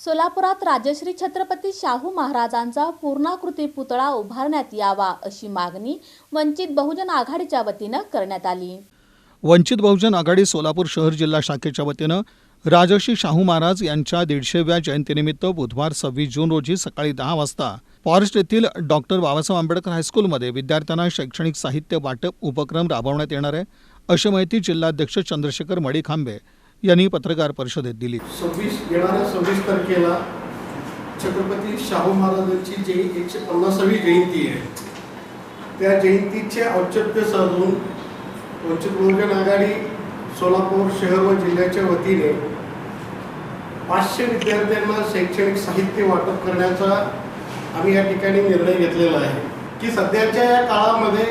सोलापुरात राजश्री छत्रपती शाहू महाराजांचा पूर्णाकृती पुतळा उभारण्यात यावा अशी मागणी वंचित बहुजन आघाडीच्या वतीनं करण्यात आली. वंचित बहुजन आघाडी सोलापूर शहर जिल्हा शाखेच्या वतीनं राजर्षी शाहू महाराज यांच्या दीडशेव्या जयंतीनिमित्त बुधवार सव्वीस जून रोजी सकाळी दहा वाजता फॉरेस्ट येथील डॉक्टर बाबासाहेब आंबेडकर हायस्कूलमध्ये विद्यार्थ्यांना शैक्षणिक साहित्य वाटप उपक्रम राबवण्यात येणार आहे अशी माहिती जिल्हाध्यक्ष चंद्रशेखर मडीखांबे यांनी पत्रकार परिषदेत दिली. सव्वीस येणाऱ्या सव्वीस तारखेला छत्रपती शाहू महाराजांची जे एकशे पन्नासावी जयंती आहे त्या जयंतीचे औचित्य साधून वंचित बहुजन आघाडी सोलापूर शहर व जिल्ह्याच्या वतीने पाचशे विद्यार्थ्यांना शैक्षणिक साहित्य वाटप करण्याचा आम्ही या ठिकाणी निर्णय घेतलेला आहे. की सध्याच्या या काळामध्ये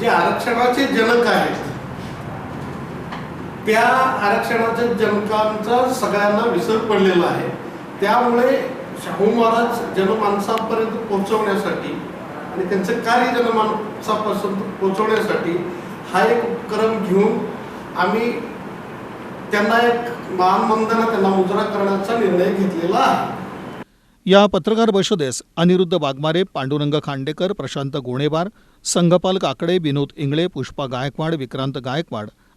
जे आरक्षणाचे जनक आहेत त्या आरक्षणाच्या जनकांचा सगळ्यांना विसर पडलेला आहे. त्यामुळे शाहू महाराज जनमानसापर्यंत पोहोचवण्यासाठी आणि त्यांचं कार्य जनमानसापर्यंत पोहोचवण्यासाठी हा एक उपक्रम घेऊन आम्ही त्यांना एक मानवंदना त्यांना मुजरा करण्याचा निर्णय घेतलेला आहे. या पत्रकार परिषदेस अनिरुद्ध वाघमारे पांडुरंग खांडेकर प्रशांत गोणेबार संघपाल काकडे विनोद इंगळे पुष्पा गायकवाड विक्रांत गायकवाड